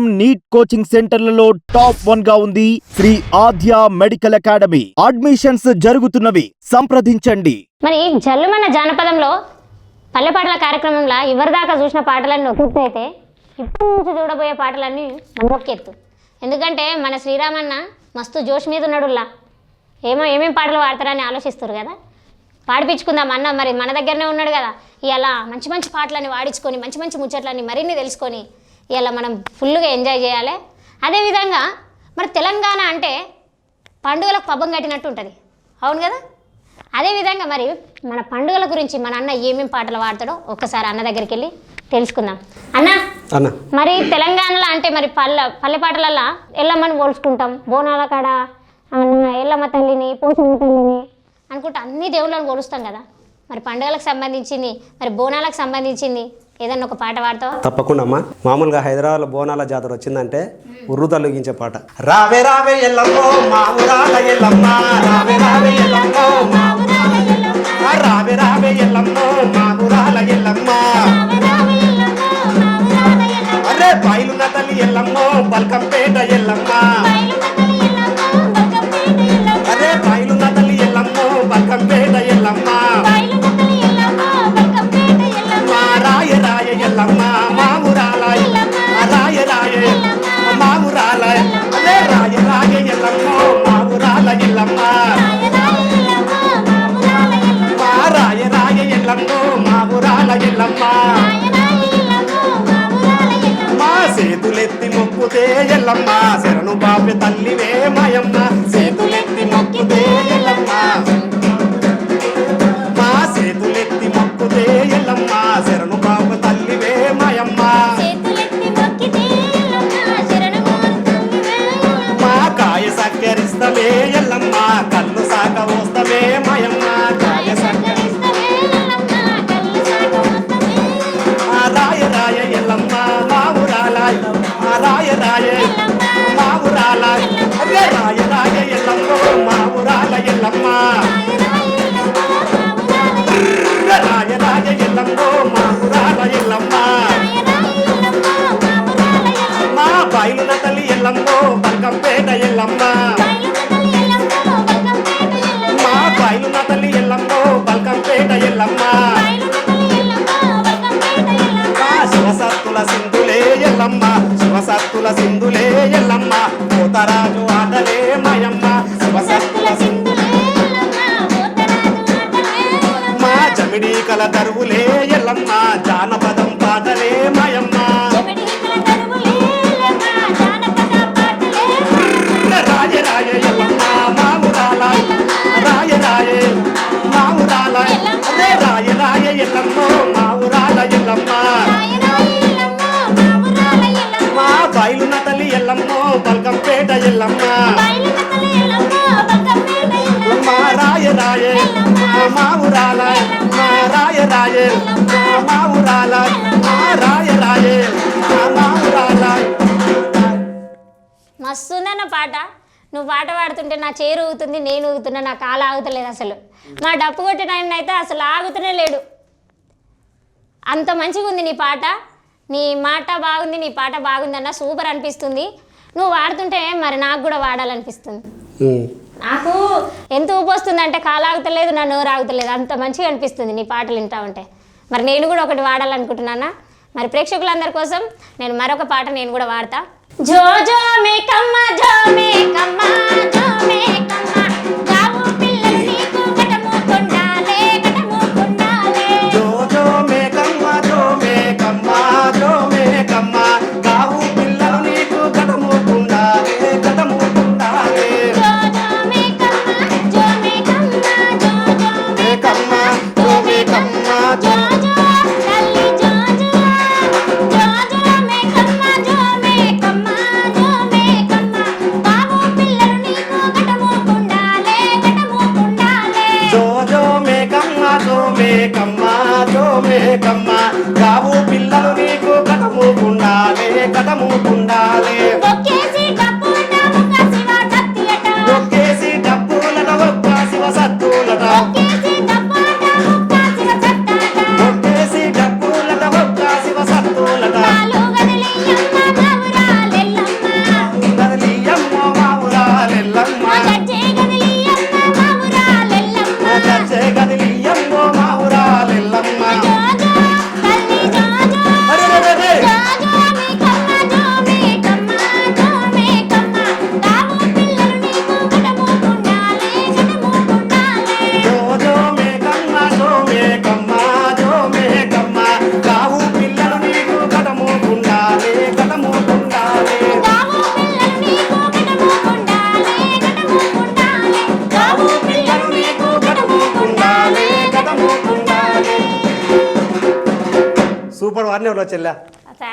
Neat coaching సెంటర్లలో top వన్గా ఉంది Sri Aadya medical academy. Admissions జరుగుతున్నవి. సంప్రదించండి. మరి జల్లుమన్న జానపదంలో పల్లె పాటల కార్యక్రమంలో ఎవరిదాకా చూసిన పాటలన్నీ ఒక అయితే ఇప్పుడు నుంచి చూడబోయే పాటలన్నీ మనొక్కెత్తు ఎందుకంటే మన శ్రీరామన్న మస్తు జోష్ మీద ఉన్నాడులా ఏమో ఏమేం పాటలు పాడతారని ఆలోచిస్తారు కదా. పాడిపించుకుందాం అన్న మరి మన దగ్గరనే ఉన్నాడు కదా. ఇలా మంచి మంచి పాటలని వాడించుకొని మంచి మంచి ముచ్చట్లని మరిన్ని తెలుసుకొని ఇలా మనం ఫుల్గా ఎంజాయ్ చేయాలి. అదేవిధంగా మరి తెలంగాణ అంటే పండుగలకు పబ్బం కట్టినట్టు ఉంటుంది. అవును కదా? అదేవిధంగా మరి మన పండుగల గురించి మన అన్న ఏమేం పాటలు పాడతాడో ఒక్కసారి అన్న దగ్గరికి వెళ్ళి తెలుసుకుందాం. అన్న అన్న. మరి తెలంగాణలో అంటే మరి పల్లె పల్లె పాటలల్లో ఎల్లమ్మని పోల్చుకుంటాం. బోనాల కాడ ఎల్లమ్మ తల్లిని పోసమ్మ తల్లిని అనుకుంటా అన్ని దేవుళ్ళని పోలుస్తాం కదా. మరి పండుగలకు సంబంధించింది మరి బోనాలకు సంబంధించింది ఏదన్నా ఒక పాట పాడతావా? తప్పకుండా అమ్మా. మామూలుగా హైదరాబాద్ బోనాల జాతర వచ్చిందంటే ఉర్రు తొలగించే పాట. రావే రావే ఎల్లమ్మో మా ఊరాల ఎల్లమ్మ రావే రావే ఎల్లమ్మో మా ఊరాల ఎల్లమ్మ. రావే రావే ఎల్లమ్మో మా ఊరాల ఎల్లమ్మ. అరే బయలున్న తల్లి ఎల్లమ్మో బల్కంపేట ఎల్లమ్మ. మొక్కుతే ఎల్లమ్మ శరణు బాపి తల్లివే మయమ్మ. చేతులెత్తి మొక్కుతే ఎల్లమ్మ. అదే రాయ మా ఊరాల ఎల్లమ్మ రాయ రాయ మా ఊరాల ఎల్లమ్మ మా బయలున తల్లి ఎల్లమ్మ బల్కంపేట ఎల్లమ్మ మా బయలున తల్లి ఎల్లమ్మ బల్కంపేట ఎల్లమ్మ శివసత్తుల సింధులే ఎల్లమ్మ శివసత్తుల సింధులే ఎల్లమ్మ పోతరాజు కల దరువులే ఎల్లమ్మ జానపదం పాటలే మాయమ్మ. రాయ రాయ ఎల్లమ్మ రాయ రాయ మా ఊరాల అదే రాయ రాయ ఎల్లమ్మ మా ఎల్లమ్మ. మా బయలున తల్లి ఎల్లమ్మ బల్కంపేట ఎల్లమ్మ. మా రాయ రాయ మా ఊరాల మా రాయ. మా ఊరాల రాయ. మా ఊరాల మస్తుందన్న పాట. నువ్వు పాట పాడుతుంటే నా చేరు ఊగుతుంది నేను ఊగుతున్నా నా కాలు ఆగుతలేదు అసలు. మా డప్పు కొట్టిన ఆయన అయితే అసలు ఆగుతూనే లేడు. అంత మంచిగా ఉంది నీ పాట. నీ మాట బాగుంది నీ పాట బాగుందన్న సూపర్ అనిపిస్తుంది. నువ్వు వాడుతుంటే మరి నాకు కూడా వాడాలనిపిస్తుంది. నాకు ఎంత ఊపు వస్తుంది అంటే కాలాగుతలేదు నా నోరు ఆగుతలేదు. అంత మంచిగా అనిపిస్తుంది నీ పాటలు వింటా ఉంటే. మరి నేను కూడా ఒకటి వాడాలనుకుంటున్నానా? మరి ప్రేక్షకులందరి కోసం నేను మరొక పాట నేను కూడా వాడతా. జో జో మే కమ్మా జో మేకమ్మ జో మే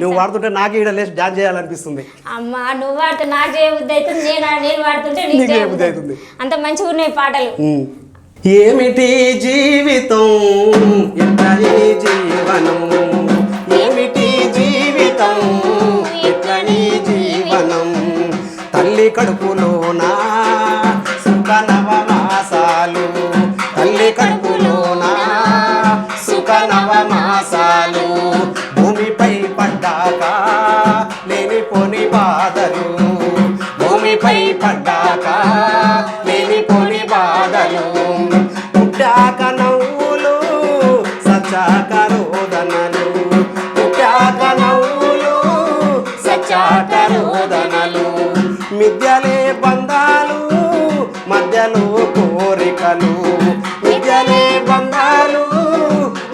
నువ్వు వాడుతుంటే నాకు ఈడ లేచి డాన్స్ చేయాలనిపిస్తుంది. అమ్మా నువ్వు వాడితే నాకు చేయబుద్ధి అవుతుంది నేను నేను వాడుతుంటే నీకు చేయబుద్ధి అవుతుంది. అంత మంచిగా ఉన్నాయి పాటలు. ఏమిటి జీవితం? ఎట్లా జీవనం? ఏమిటి జీవితం? ఎట్లా ఈ జీవనం? తల్లి కడుపులోనా? సుఖ పుట్టాక నవ్వులు సచాక రోదనలు. పుట్టాక నవ్వులు సచాక రోదనలు. మిథ్యలే బంధాలు మధ్యలో కోరికలు. మిథ్యలే బంధాలు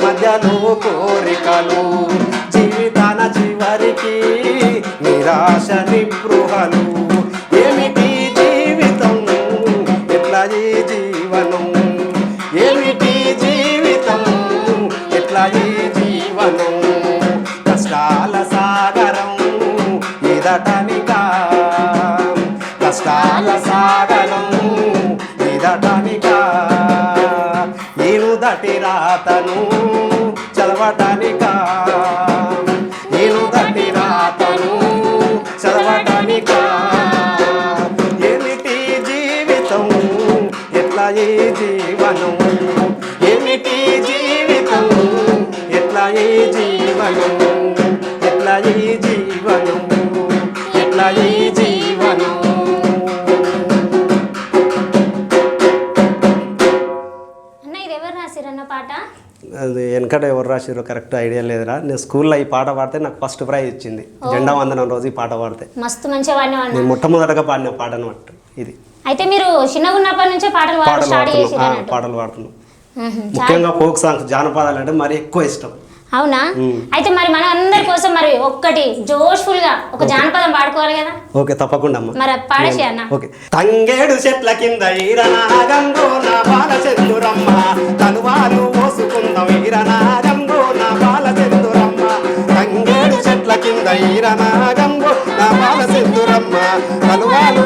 మధ్యలో కోరికలు. జీవితాన చివరికి నిరాశ నిగృహలు ఏమిటి జీవితం? ఎట్లా ఈ ఇదటనికా కష్టాల సాగరం ఇదటనికా నేను దటి రాతను చదవటానికా? ఎవరు రాసిరన్న పాట? అది వెనకట ఎవరు రాసిరో కరెక్ట్ ఐడియా లేదురా. నేను స్కూల్లో ఈ పాట పాడితే నాకు ఫస్ట్ ప్రైజ్ ఇచ్చింది. జెండా వందనం రోజు ఈ పాట పాడితే. మస్తు మంచిగా వాడిన నేను మొట్టమొదటగా పాడిన పాట అనమాట ఇది. అయితే మీరు చిన్నగా ఉన్నప్పటి నుంచే పాటలు పాటలు పాడుతున్నాం. అన్నట్టు. పాటలు పాడుతున్నాం. ముఖ్యంగా ఫోక్ సాంగ్స్ జానపదాలు అంటే మరి ఎక్కువ ఇష్టం. అవునా? అయితే మరి మన అందరి కోసం మరి ఒక్కటి జోష్ఫుల్గా ఒక జానపదం పాడుకోవాలి కదా? ఓకే తప్పకుండా మరి పాడేసి అన్న. ఓకే. తంగేడు చెట్ల కింద ఈరనాగంలో నా బాల చందురమ్మ తలువాలు పోసుకుందాం ఈరనాగంలో నా బాల చందురమ్మ తంగేడు చెట్ల కింద ఈరనాగంలో నా బాల చందురమ్మ తలువాలు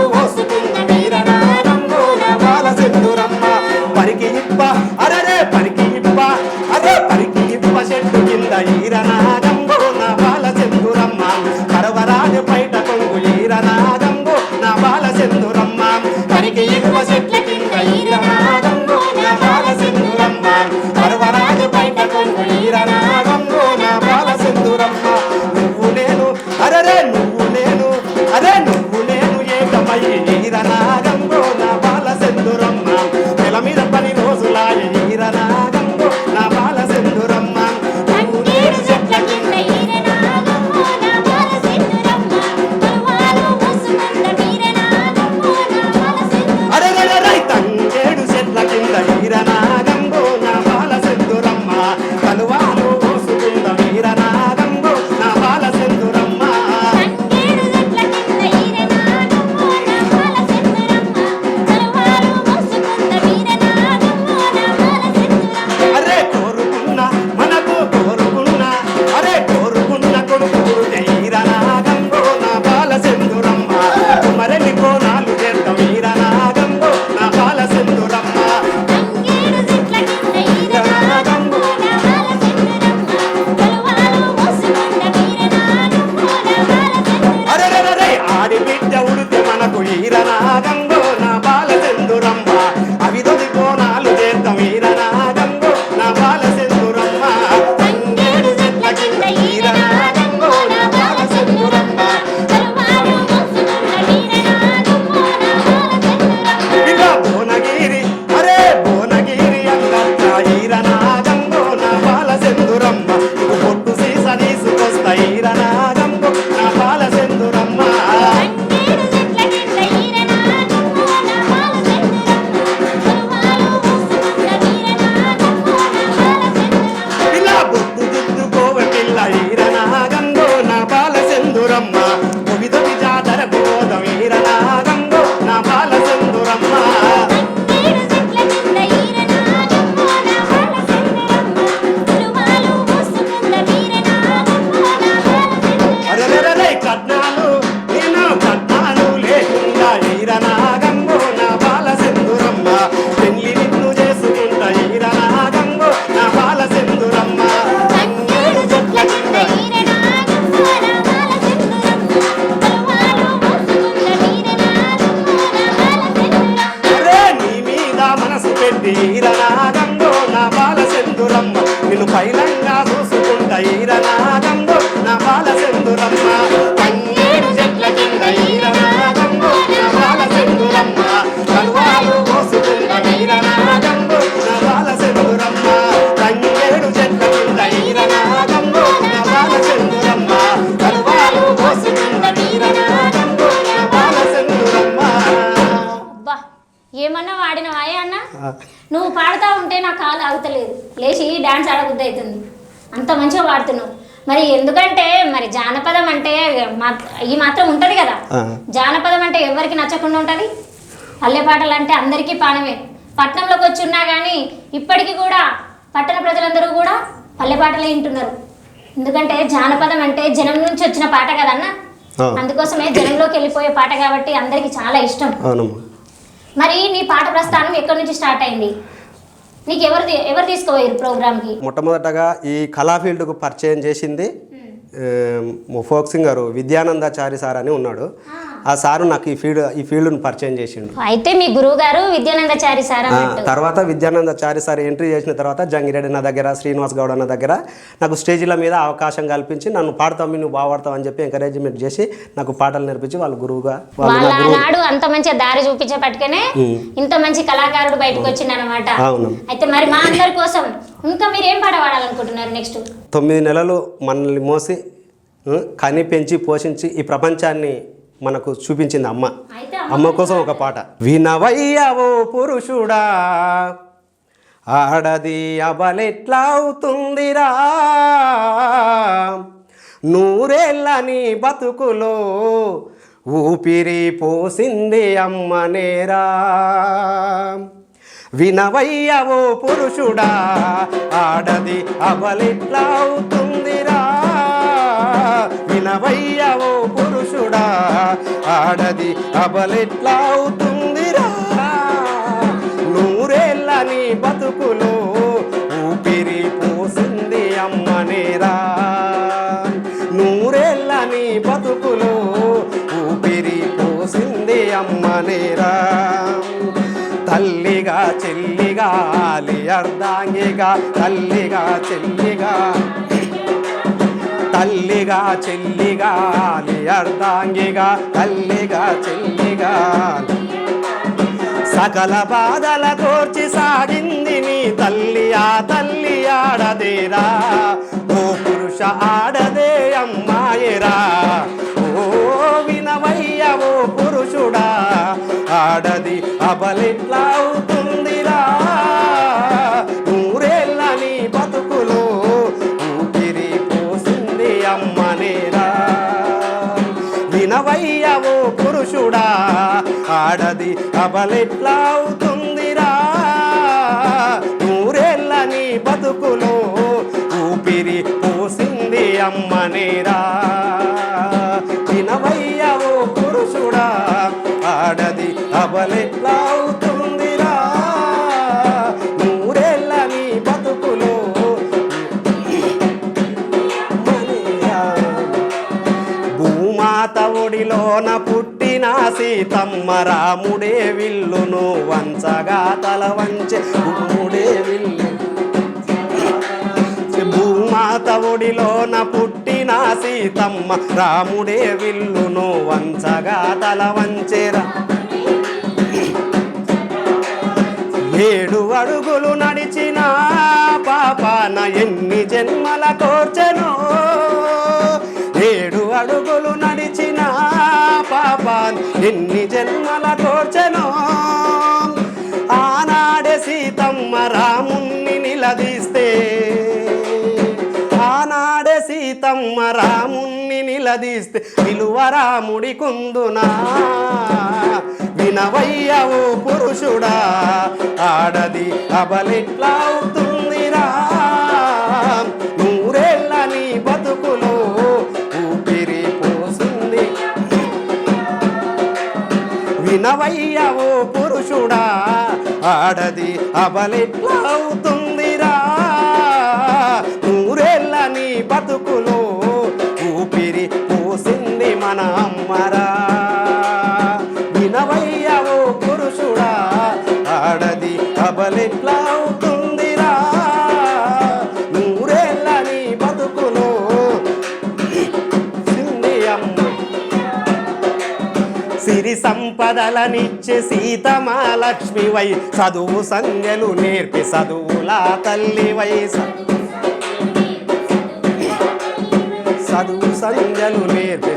నువ్వు పాడుతూ ఉంటే నా కాలు ఆగుతలేదు. లేచి డాన్స్ ఆడబుద్ధి అవుతుంది అంత మంచిగా పాడుతున్నావు. మరి ఎందుకంటే మరి జానపదం అంటే ఈ మాత్రం ఉంటుంది కదా. జానపదం అంటే ఎవరికి నచ్చకుండా ఉంటుంది? పల్లె పాటలు అంటే అందరికీ పానమే. పట్టణంలోకి వచ్చి ఉన్నా కానీ ఇప్పటికీ కూడా పట్టణ ప్రజలందరూ కూడా పల్లె పాటలే వింటున్నారు. ఎందుకంటే జానపదం అంటే జనం నుంచి వచ్చిన పాట కదన్న. అందుకోసమే జనంలోకి వెళ్ళిపోయే పాట కాబట్టి అందరికీ చాలా ఇష్టం. మరి నీ పాట ప్రస్థానం ఎక్కడి నుంచి స్టార్ట్ అయింది? నీకు ఎవరు ఎవరు తీసుకుపోయారు ప్రోగ్రామ్కి? మొట్టమొదటగా ఈ కళా ఫీల్డ్కు పరిచయం చేసింది ఫోక్ సింగరు విద్యానందాచారి సార్ అని ఉన్నాడు. ఆ సారు నాకు ఈ ఫీల్డ్ ఈ ఫీల్డ్ను పరిచయం చేసిండు. అయితే మీ గురువు గారు విద్యానందచారి సార్ తర్వాత విద్యానందాచారి సార్ ఎంట్రీ చేసిన తర్వాత జంగిరెడ్డి నా దగ్గర శ్రీనివాస్ గౌడ్ అన్న దగ్గర నాకు స్టేజీల మీద అవకాశం కల్పించి నన్ను పాడతావు నువ్వు బాగా అని చెప్పి ఎంకరేజ్మెంట్ చేసి నాకు పాటలు నేర్పించి వాళ్ళు గురువుగా వాళ్ళు అంత మంచిగా దారి చూపించేపటికనే ఇంత మంచి కళాకారుడు బయటకు వచ్చిందనమాట అవును. అయితే మరి మా అందరి కోసం ఇంకా మీరు ఏం పాట పాడాలనుకుంటున్నారు నెక్స్ట్? తొమ్మిది నెలలు మనల్ని మోసి కని పెంచి పోషించి ఈ ప్రపంచాన్ని మనకు చూపించింది అమ్మ. అమ్మ కోసం ఒక పాట. వినవయ్యవో పురుషుడా ఆడది అబలెట్లా అవుతుందిరా నూరేళ్ళ నీ బతుకులో ఊపిరి పోసింది అమ్మనేరా వినవయ్యవో పురుషుడా ఆడది అబలెట్లా అవుతుందిరా వినవయ్యవో పురుషుడా ఆడది అబలెట్లా అవుతుందిరా? నూరేళ్ళ నీ బతుకులో ఊపిరి పోసింది అమ్మనేరా. నూరేళ్ళ నీ బతుకులో ఊపిరి పోసింది అమ్మనేరా. తల్లిగా చెల్లిగా అలి అర్ధాంగిగా తల్లిగా చెల్లిగా. తల్లిగా చెల్లిగా అర్ధాంగిగా తల్లిగా చెల్లిగా. సకల బాధల కోర్చి సాగింది నీ తల్లియా తల్లి ఆడదేరా. ఓ పురుష ఆడదే అమ్మాయిరా. ఆడది రాముడే విల్లును వంచగా తల వంచె. భూముడే విల్లు. భూమాత ఒడిలోన పుట్టిన సీతమ్మ రాముడే విల్లును వంచగా తల వంచెరా. ఏడు అడుగులు నడిచిన పాపాన ఎన్ని జన్మల కోర్చెను. ఏడు అడుగులు నడిచిన పాపాన ఎన్ని నిలదీస్తే విలువ రాముడి కుందునా. వినవయ్యవు పురుషుడా ఆడది అబలెట్లా అవుతుందిరా. నూరేళ్ళని బతుకులో ఊపిరి పోసింది. వినవయ్యవు పురుషుడా ఆడది అబలెట్లా సంపదలనిచ్చే సీతమాలక్ష్మి వై చదువు సంగలు నేర్పి చదువులా తల్లి వై చదువు సంగలు నేర్పి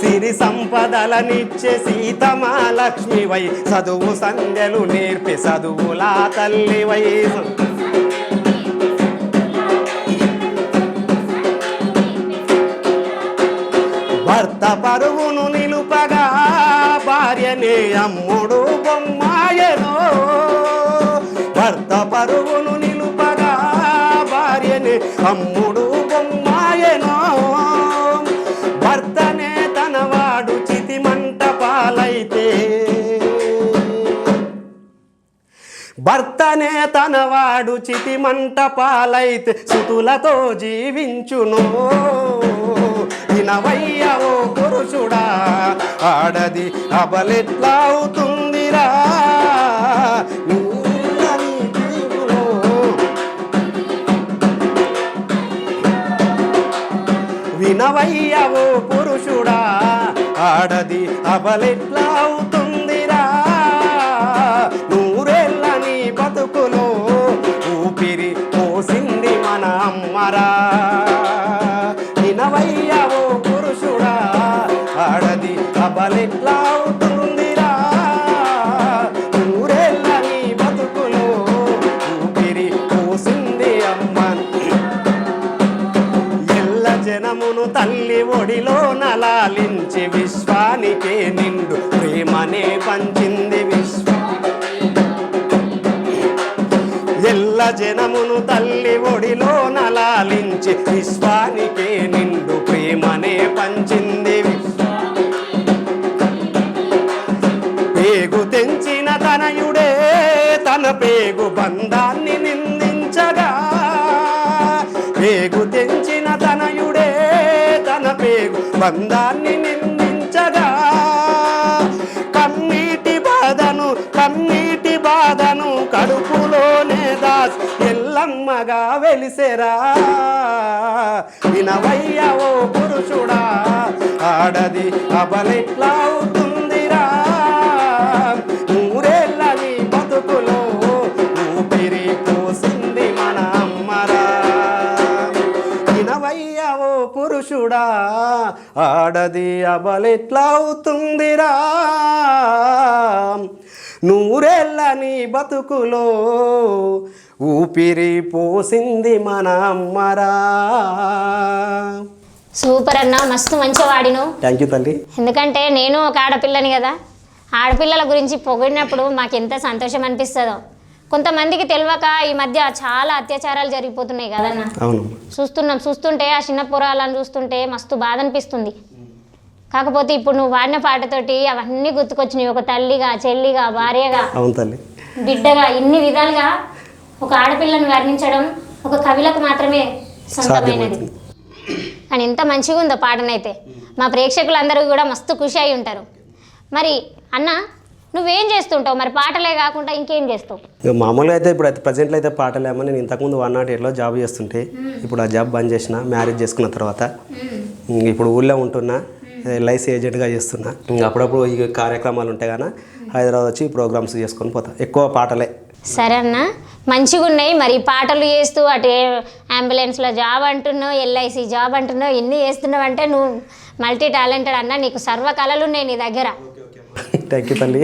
సిరి సంపదలనిచ్చే సీతమా వై చదువు సంధ్యలు నేర్పి చదువులా తల్లివై భర్త పరు భర్తనే తనవాడు చితిమంట పాలైతే సుతులతో జీవించును. వినవయ్యవో ఓ పురుషుడా ఆడది అబలెట్లా అవుతుందిరా. వినవయ్యవో ఓ పురుషుడా ఆడది అబలెట్లా అవుతుంది ఎట్లా అవుతుందిరా నూరేళ్ళ నీ బతుకులో ఊపిరి పోసింది అమ్మ. ఎల్ల జనమును తల్లి ఒడిలో నలాలించి విశ్వానికే నిండు ప్రేమనే పంచింది విశ్వ. ఎల్ల జనమును తల్లి ఒడిలో నలాలించి విశ్వానికే నిండు ప్రేమనే రేగు బంధాన్ని నిందించగా పేగు తెంచిన తనయుడే తన పేగు బంధాన్ని నిందించగా. కన్నీటి బాధను కన్నీటి బాధను కడుపులోనే దాస్ ఎల్లమ్మగా వెలిసెరా. వినవయ్య ఓ పురుషుడా ఆడది అబలెట్లా అవుతుందిరా. పురుషుడా ఆడది అబలెట్లా అవుతుందిరా నూరేళ్ళ నీ బతుకులో ఊపిరి పోసింది మన అమ్మరా సూపర్ అన్న మస్తు మంచి వాడిను థ్యాంక్ యూ తల్లి. ఎందుకంటే నేను ఒక ఆడపిల్లని కదా. ఆడపిల్లల గురించి పొగిడినప్పుడు మాకు ఎంత సంతోషం అనిపిస్తుందో. కొంతమందికి తెలియక ఈ మధ్య చాలా అత్యాచారాలు జరిగిపోతున్నాయి కదన్న చూస్తున్నాం చూస్తుంటే ఆ చిన్న పురాలను చూస్తుంటే మస్తు బాధ అనిపిస్తుంది కాకపోతే ఇప్పుడు నువ్వు వాడిన పాటతోటి అవన్నీ గుర్తుకొచ్చినాయి. ఒక తల్లిగా చెల్లిగా భార్యగా బిడ్డగా ఇన్ని విధాలుగా ఒక ఆడపిల్లను వర్ణించడం ఒక కవిలకు మాత్రమే సొంతమైనది. కానీ ఎంత మంచిగా ఉందో పాటనైతే. మా ప్రేక్షకులందరూ కూడా మస్తు ఖుషి అయి ఉంటారు. మరి అన్న నువ్వేం చేస్తుంటావు? మరి పాటలే కాకుండా ఇంకేం చేస్తావు? ఇక మామూలుగా అయితే ఇప్పుడు అయితే ప్రజెంట్లో అయితే పాటలేమో నేను ఇంతకుముందు వన్ నాట్ ఎయిట్లో జాబ్ చేస్తుంటే ఇప్పుడు ఆ జాబ్ బంద్ చేసిన మ్యారేజ్ చేసుకున్న తర్వాత. ఇప్పుడు ఊళ్ళో ఉంటున్నా ఎల్ఐసి ఏజెంట్గా చేస్తున్నా. అప్పుడప్పుడు ఈ కార్యక్రమాలు ఉంటాయి కానీ హైదరాబాద్ వచ్చి ప్రోగ్రామ్స్ చేసుకొని పోతా. ఎక్కువ పాటలే. సరే అన్న మంచిగా ఉన్నాయి మరి పాటలు చేస్తూ అటు అంబులెన్స్లో జాబ్ అంటున్నావు ఎల్ఐసి జాబ్ అంటున్నావు ఎన్ని చేస్తున్నావు అంటే నువ్వు మల్టీ టాలెంటెడ్ అన్న నీకు సర్వ కళలు ఉన్నాయి నీ దగ్గర. థ్యాంక్ యూ తల్లి.